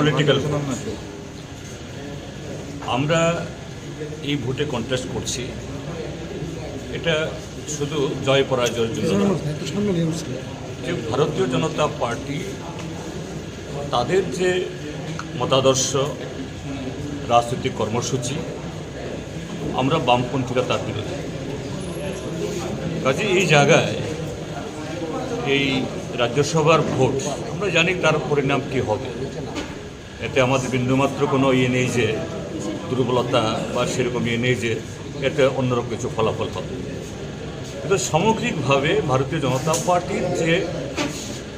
Political আমরা এই ভোটে কন্টেস্ট করছি। এটা শুধু জয় পরাজয়ের জন্য যে ভারতীয় জনতা পার্টি, তাদের যে মতাদর্শ, রাজনৈতিক কর্মসূচি, আমরা বামপন্থীরা তার বিরোধী। কাজে এই জায়গায় এই রাজ্যসভার ভোট, আমরা জানি তার পরিণাম কী হবে। এতে আমাদের বিন্দুমাত্র কোনো ইয়ে নেই যে দুর্বলতা বা সেরকম ইয়ে নেই যে এতে অন্যরকম কিছু ফলাফল হবে। কিন্তু সামগ্রিকভাবে ভারতীয় জনতা পার্টির যে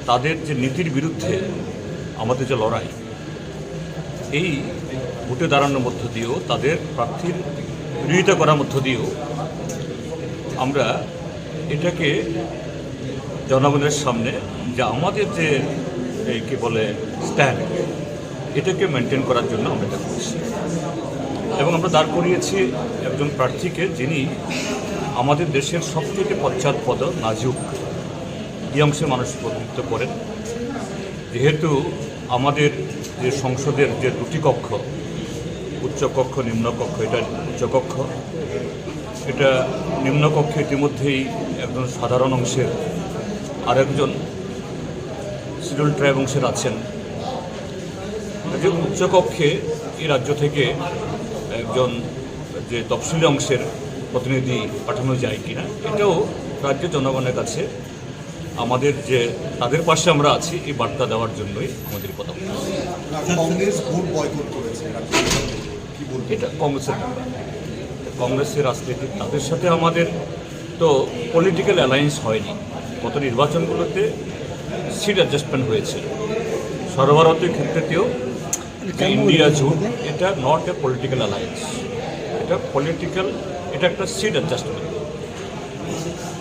তাদের যে নীতির বিরুদ্ধে আমাদের যে লড়াই, এই ভোটে দাঁড়ানোর মধ্য দিয়েও, তাদের প্রার্থীর বিরোধিতা করার মধ্য দিয়েও আমরা এটাকে জনগণের সামনে যে আমাদের যে, এই কি বলে স্ট্যান্ড এটাকে মেনটেন করার জন্য আমরা এটা করছি। এবং আমরা দাঁড় করিয়েছি একজন প্রার্থীকে যিনি আমাদের দেশের সবথেকে পশ্চাৎপদ নাজুক এই অংশের মানুষ প্রতিনিধিত্ব করেন। যেহেতু আমাদের যে সংসদের যে দুটি কক্ষ উচ্চকক্ষ নিম্নকক্ষ এটা উচ্চকক্ষ এটা নিম্নকক্ষে ইতিমধ্যেই একজন সাধারণ অংশের আরেকজন শিডিউল ট্রাইব অংশের আছেন। যে উচ্চকক্ষে এই রাজ্য থেকে একজন যে তফসিলি অংশের প্রতিনিধি পাঠানো যায় কিনা এটাও রাজ্য জনগণের কাছে আমাদের যে তাদের পাশে আমরা আছি এই বার্তা দেওয়ার জন্যই আমাদের কথা বলব? এটা কংগ্রেসের কংগ্রেসের রাজনীতি তাদের সাথে আমাদের তো পলিটিক্যাল অ্যালায়েন্স হয়নি। গত নির্বাচনগুলোতে সিট অ্যাডজাস্টমেন্ট হয়েছে সর্বভারতীয় ক্ষেত্রেতেও ইন্ডিয়া জোট এটা নট এ পলিটিক্যাল অ্যালায়েন্স এটা পলিটিক্যাল এটা একটা সিট অ্যাডজাস্টমেন্ট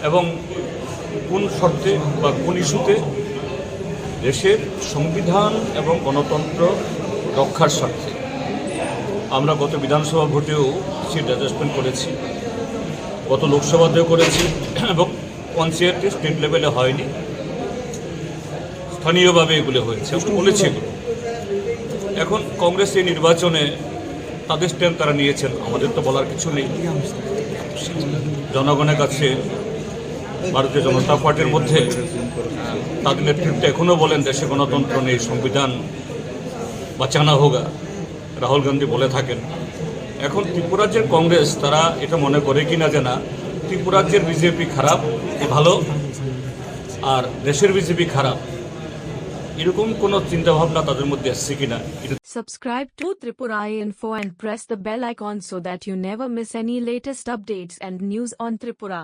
এবং কোন শর্তে বা কোন ইস্যুতে দেশের সংবিধান এবং গণতন্ত্র রক্ষার স্বার্থে আমরা গত বিধানসভা ভোটেও সিট অ্যাডজাস্টমেন্ট করেছি, গত লোকসভাতেও করেছি, এবং পঞ্চায়েতে স্টেট লেভেলে হয়নি। স্থানীয়ভাবে এগুলো হয়েছে বলেছি এগুলো। এখন কংগ্রেস এই নির্বাচনে তাদের স্ট্যান্ড তারা নিয়েছেন। আমাদের তো বলার কিছু নেই। জনগণের কাছে, ভারতীয় জনতা পার্টির মধ্যে তাদের নেতৃত্বে এখনও বলেন দেশে গণতন্ত্র নেই, সংবিধান বাঁচানো হোগা রাহুল গান্ধী বলে থাকেন। এখন ত্রিপুরাজ্যের কংগ্রেস, তারা এটা মনে করে যে না ত্রিপুরাজ্যের বিজেপি খারাপ ভালো, আর দেশের বিজেপি খারাপ। এরকম কোনো চিন্তাভাবনা তাদের মধ্যে আসছে কিনা এটা Subscribe to Tripura Info and press the bell icon so that you never miss any latest updates and news on Tripura.